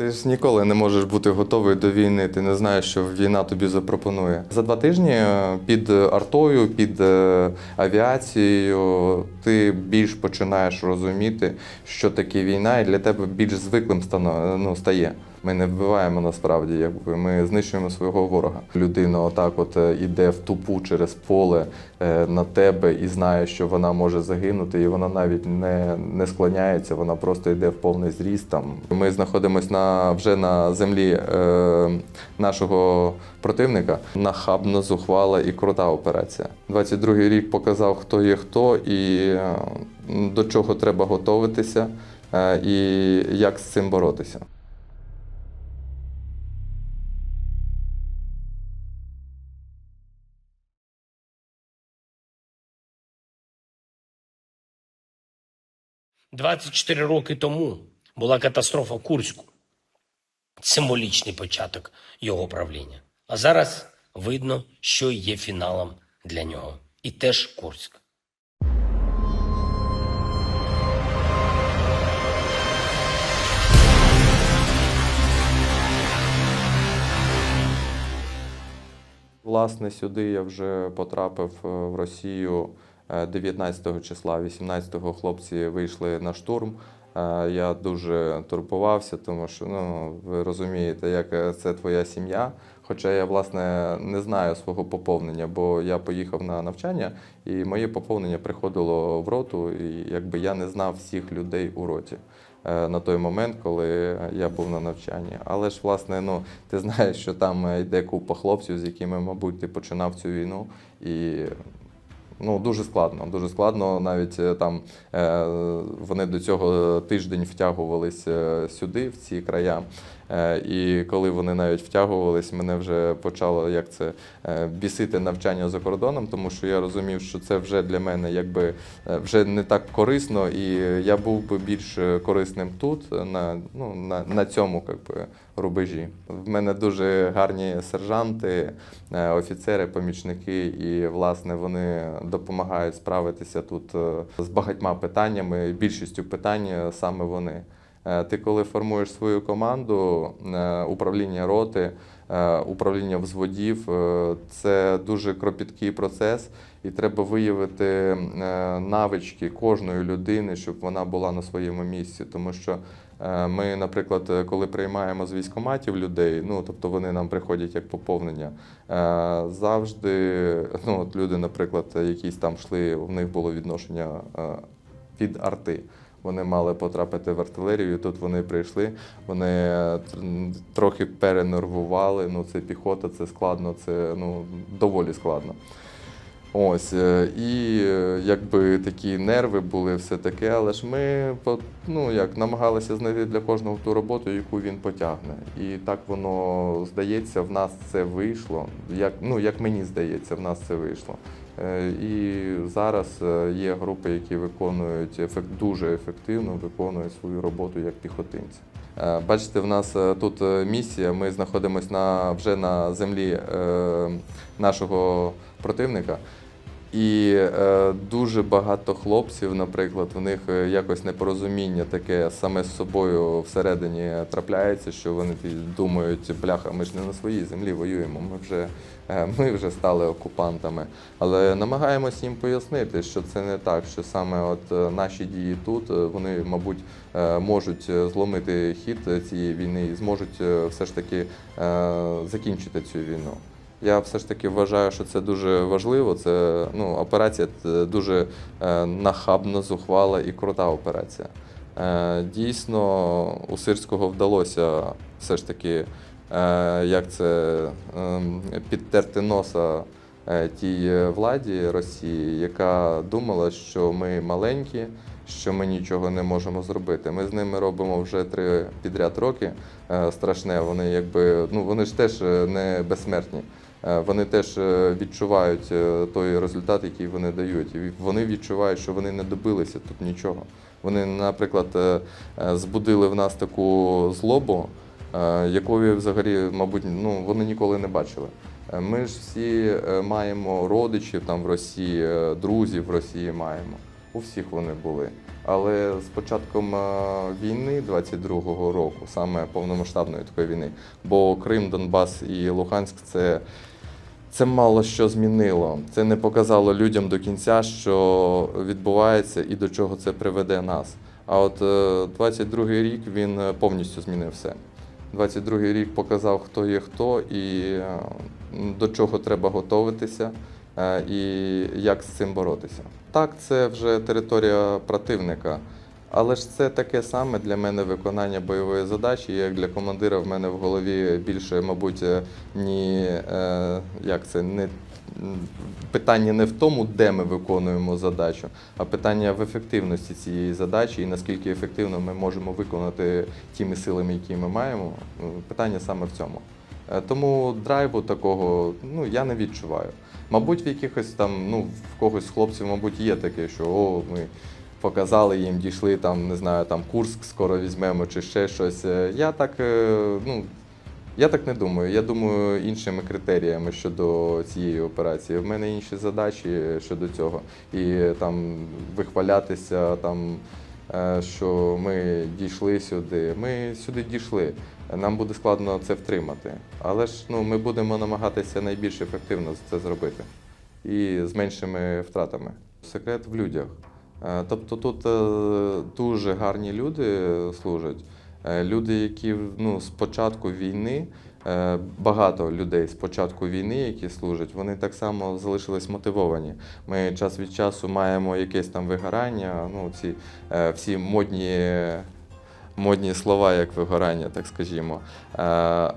Ти ж ніколи не можеш бути готовий до війни. Ти не знаєш, що війна тобі запропонує. За два тижні е, під артою, під е, авіацією ти більш починаєш розуміти, що таке війна, і для тебе більш звиклим ну, стає. Ми не вбиваємо насправді, якби ми знищуємо свого ворога. Людина отак, от е, іде в тупу через поле е, на тебе і знає, що вона може загинути, і вона навіть не, не склоняється, вона просто йде в повний зріст. Там ми знаходимося на вже на землі е, нашого противника. Нахабно зухвала і крута операція. 22-й рік показав, хто є хто і е, до чого треба готуватися, і як з цим боротися. – 24 роки тому була катастрофа Курську. Символічний початок його правління. А зараз видно, що є фіналом для нього. І теж Курськ. Власне, сюди я вже потрапив е, в Росію 19 числа, 18-го хлопці вийшли на штурм. Е, Я дуже турбувався, тому що ну, ви розумієте, як е, це твоя сім'я. Хоча я, власне, не знаю свого поповнення, бо я поїхав на навчання, і моє поповнення приходило в роту, і якби я не знав всіх людей у роті е, на той момент, коли я був на навчанні. Але ж, власне, ну, ти знаєш, що там йде купа хлопців, з якими, мабуть, ти починав цю війну. І ну, дуже складно. Дуже складно. Навіть е, там е, вони до цього тиждень втягувалися сюди, в ці края. Е, І коли вони навіть втягувались, мене вже почало як це е, бісити навчання за кордоном, тому що я розумів, що це вже для мене якби е, вже не так корисно, і я був би більш корисним тут, на, ну, на, на цьому якби, рубежі. В мене дуже гарні сержанти, офіцери, помічники, і власне вони допомагають справитися тут з багатьма питаннями. Більшістю питань саме вони. Е, Ти коли формуєш свою команду, е, управління роти, е, управління взводів, це дуже кропіткий процес, і треба виявити навички кожної людини, щоб вона була на своєму місці. Тому що ми, наприклад, коли приймаємо з військоматів людей, ну тобто вони нам приходять як поповнення, завжди ну, от люди, наприклад, якісь там йшли, в них було відношення від арти. Вони мали потрапити в артилерію. і Тут вони прийшли. Вони е, трохи перенервували. Ну, це піхота, це складно, це ну, доволі складно. Ось, е, і е, якби такі нерви були, все таке, але ж ми ну, як, намагалися знайти для кожного ту роботу, яку він потягне. І так воно здається, в нас це вийшло. Як, ну, як мені здається, в нас це вийшло. Е, І зараз е, є групи, які виконують ефект, дуже ефективно виконують свою роботу як піхотинці. Е, Бачите, в нас тут місія. Ми знаходимося на, вже на землі нашого противника. І е, дуже багато хлопців, наприклад, в них е, якось непорозуміння таке саме з собою всередині трапляється, що вони думають, бляха, ми ж не на своїй землі воюємо, ми вже, е, ми вже стали окупантами. Але намагаємось їм пояснити, що це не так, що саме от е, наші дії тут, е, вони, мабуть, е, можуть зломити хід цієї війни і зможуть все ж таки е, закінчити цю війну. Я все ж таки вважаю, що це дуже важливо. Це ну, операція це дуже е, нахабно, зухвала і крута операція. Е, дійсно, у Сирського вдалося все ж таки, е, як це е, підтерти носа тій владі Росії, яка думала, що ми маленькі, що ми нічого не можемо зробити. Ми з ними робимо вже три підряд роки. Е, страшне, вони якби ну вони ж теж е, не безсмертні. Е, Вони теж е, відчувають е, той результат, який вони дають. Вони відчувають, що вони не добилися тут нічого. Вони, наприклад, е, е, збудили в нас таку злобу, е, якої взагалі, мабуть, ну, вони ніколи не бачили. Е, Ми ж всі е, маємо родичів там в Росії, е, друзів в Росії маємо. У всіх вони були. Але з початком війни 22-го року, саме повномасштабної такої війни, бо Крим, Донбас і Луганськ це, це мало що змінило. Це не показало людям до кінця, що відбувається і до чого це приведе нас. А от е, 22-й рік він повністю змінив все. 22-й рік показав, хто є хто і е, до чого треба готуватися е, і як з цим боротися. Так, це вже територія противника, але ж це таке саме для мене виконання бойової задачі. Як для командира в мене в голові більше, мабуть, е, ні, як це не. Питання не в тому, де ми виконуємо задачу, а питання в ефективності цієї задачі і наскільки ефективно ми можемо виконати тими силами, які ми маємо. Е, Питання саме в цьому. Е, Тому драйву такого ну, я не відчуваю. Мабуть, в якихось там, ну, в когось з хлопців, мабуть, є таке, що о, ми показали їм, дійшли там, не знаю, там Курск скоро візьмемо чи ще щось. Е, Я так, ну, я так не думаю. Я думаю іншими критеріями щодо цієї операції. В мене інші задачі щодо цього. І там вихвалятися, там, е, що ми дійшли сюди. Ми сюди дійшли. Нам буде складно це втримати. Але ж ну, ми будемо намагатися найбільш ефективно це зробити і з меншими втратами. Секрет в людях. Е, Тобто тут е, дуже гарні люди служать. Е, Люди, які ну, з початку війни, е, багато людей з початку війни, які служать, вони так само залишились мотивовані. Ми час від часу маємо якесь там вигорання, ну, ці е, всі модні. Модні слова, як вигорання, так скажімо.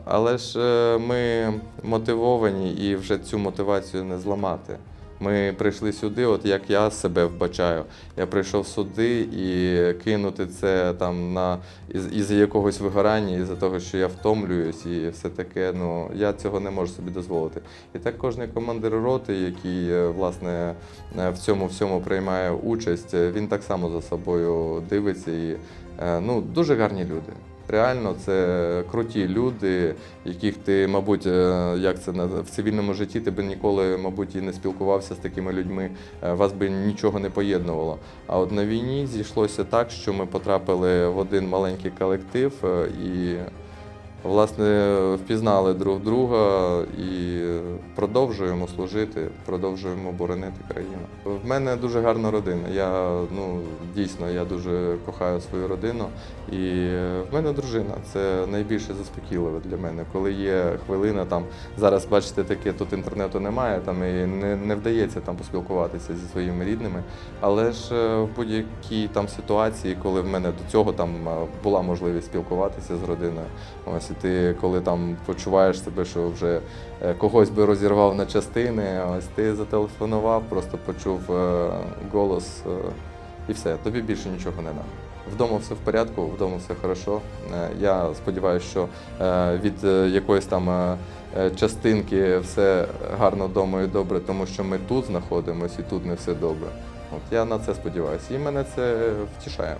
Але ж ми мотивовані і вже цю мотивацію не зламати. Ми прийшли сюди, от як я себе вбачаю. Я прийшов сюди і кинути це там на із, із якогось вигорання, із-за того, що я втомлююсь і все таке. Ну я цього не можу собі дозволити. І так кожен командир роти, який е, власне е, в цьому всьому приймає участь, е, він так само за собою дивиться і ну дуже гарні люди. Реально, це круті люди, яких ти, мабуть, е, як це в цивільному житті, ти би ніколи, мабуть, і не спілкувався з такими людьми, е, вас би нічого не поєднувало. А от на війні зійшлося так, що ми потрапили в один маленький колектив е, і, власне, впізнали друг друга і продовжуємо служити, продовжуємо боронити країну. В мене дуже гарна родина. Я ну дійсно я дуже кохаю свою родину. І в мене дружина це найбільше заспокійливе для мене. Коли є хвилина, там зараз бачите, таке тут інтернету немає, там і не, не вдається там поспілкуватися зі своїми рідними. Але ж е, в будь-якій там ситуації, коли в мене до цього там е, була можливість спілкуватися з родиною, ось і ти коли там почуваєш себе, що вже е, когось би розірвав на частини, ось ти зателефонував, просто почув е, голос. е, і все, тобі більше нічого не треба. Вдома все в порядку, вдома все хорошо. Я сподіваюся, що від якоїсь там частинки все гарно вдома і добре, тому що ми тут знаходимося і тут не все добре. От я на це сподіваюся. І мене це втішає.